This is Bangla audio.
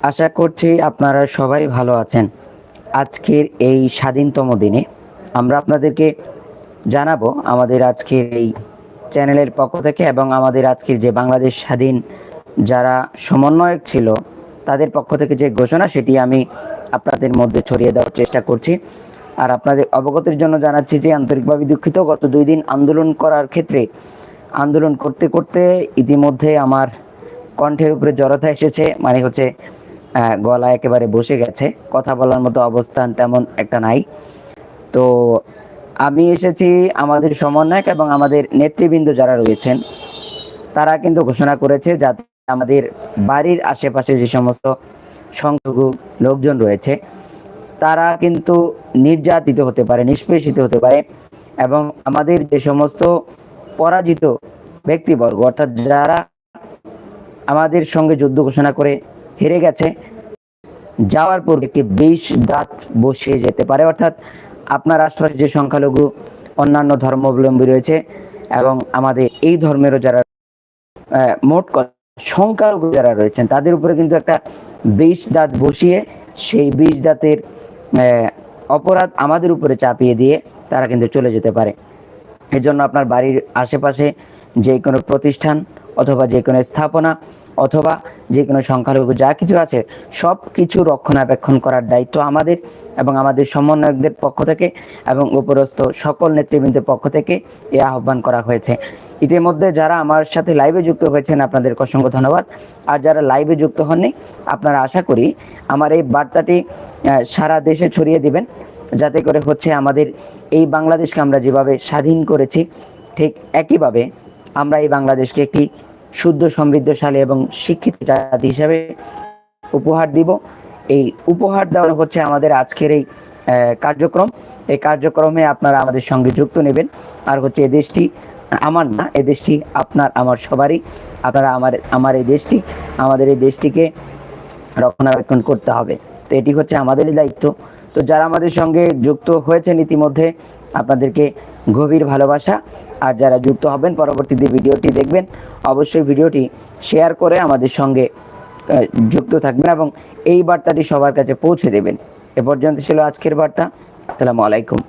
আশা করছি আপনারা সবাই ভালো আছেন। আজকের এই স্বাধীনতম দিনে আমরা আপনাদেরকে জানাব আমাদের আজকের এই চ্যানেলের পক্ষ থেকে এবং আমাদের আজকের যে বাংলাদেশ স্বাধীন যারা সমন্বয়ক ছিল, তাদের পক্ষ থেকে যে ঘোষণা, সেটি আমি আপনাদের মধ্যে ছড়িয়ে দেওয়ার চেষ্টা করছি। আর আপনাদের অবগতির জন্য জানাচ্ছি যে আন্তরিকভাবে দুঃখিত, গত দুই দিন আন্দোলন করার ক্ষেত্রে, আন্দোলন করতে করতে ইতিমধ্যে আমার কণ্ঠের উপরে জড়তা এসেছে মানে হচ্ছে গলা একেবারে বসে গেছে। কথা বলার মতো অবস্থান তেমন একটা নাই। তো আমি এসেছি আমাদের সমন্বয়ক এবং আমাদের নেতৃবৃন্দ যারা রয়েছেন, তারা কিন্তু ঘোষণা করেছে যাতে আমাদের বাড়ির আশেপাশে যে সমস্ত সংখ্যক লোকজন রয়েছে, তারা কিন্তু নির্যাতিত হতে পারে, নিষ্পেষিত হতে পারে এবং আমাদের যে সমস্ত পরাজিত ব্যক্তিবর্গ, অর্থাৎ যারা আমাদের সঙ্গে যুদ্ধ ঘোষণা করে হেরে গেছে। যাওয়ার পর একটি বিষ দাঁত বসিয়ে যেতে পারে। অর্থাৎ আপনার আশপাশে যে সংখ্যালঘু, অন্যান্য ধর্মাবলম্বী রয়েছে এবং আমাদের এই ধর্মেরও যারা মোট সংখ্যালঘু যারা রয়েছেন, তাদের উপরে কিন্তু একটা বিষ দাঁত বসিয়ে সেই বিষ দাঁতের অপরাধ আমাদের উপরে চাপিয়ে দিয়ে তারা কিন্তু চলে যেতে পারে। এর জন্য আপনার বাড়ির আশেপাশে যে কোনো প্রতিষ্ঠান অথবা যে কোনো স্থাপনা অথবা যে কোনো সংখ্যালঘু যা কিছু আছে সব কিছু রক্ষণাবেক্ষণ করার দায়িত্ব আমাদের এবং আমাদের সমন্বয়কদের পক্ষ থেকে এবং উপরস্থ সকল নেতৃবৃন্দের পক্ষ থেকে এ আহ্বান করা হয়েছে। ইতিমধ্যে যারা আমার সাথে লাইভে যুক্ত হয়েছেন আপনাদের অসংখ্য ধন্যবাদ। আর যারা লাইভে যুক্ত হননি, আপনারা আশা করি আমার এই বার্তাটি সারা দেশে ছড়িয়ে দিবেন। যাতে করে হচ্ছে আমাদের এই বাংলাদেশকে আমরা যেভাবে স্বাধীন করেছি, ঠিক একইভাবে আমরা এই বাংলাদেশকে একটি শুদ্ধ, সমৃদ্ধশালী এবং শিক্ষিত জাতি হিসাবে উপহার দিব। এই উপহার দেওয়া হচ্ছে আমাদের আজকের এই কার্যক্রম। এই কার্যক্রমে আপনারা আমাদের সঙ্গে যুক্ত নেবেন। আর হচ্ছে এই দেশটি আমার না এই দেশটি আপনার, আমার সবারই। আপনারা আমার আমার এই দেশটি, আমাদের এই দেশটিকে রক্ষণাবেক্ষণ করতে হবে। তো এটি হচ্ছে আমাদেরই দায়িত্ব। তো যারা আমাদের সঙ্গে যুক্ত হয়েছেন ইতিমধ্যে আপনাদেরকে গভীর ভালোবাসা। আর যারা যুক্ত হবেন, পরবর্তীতে ভিডিওটি দেখবেন, অবশ্যই ভিডিওটি শেয়ার করে আমাদের সঙ্গে যুক্ত থাকবেন এবং এই বার্তাটি সবার কাছে পৌঁছে দেবেন। এ পর্যন্ত ছিল আজকের বার্তা। আসসালামু আলাইকুম।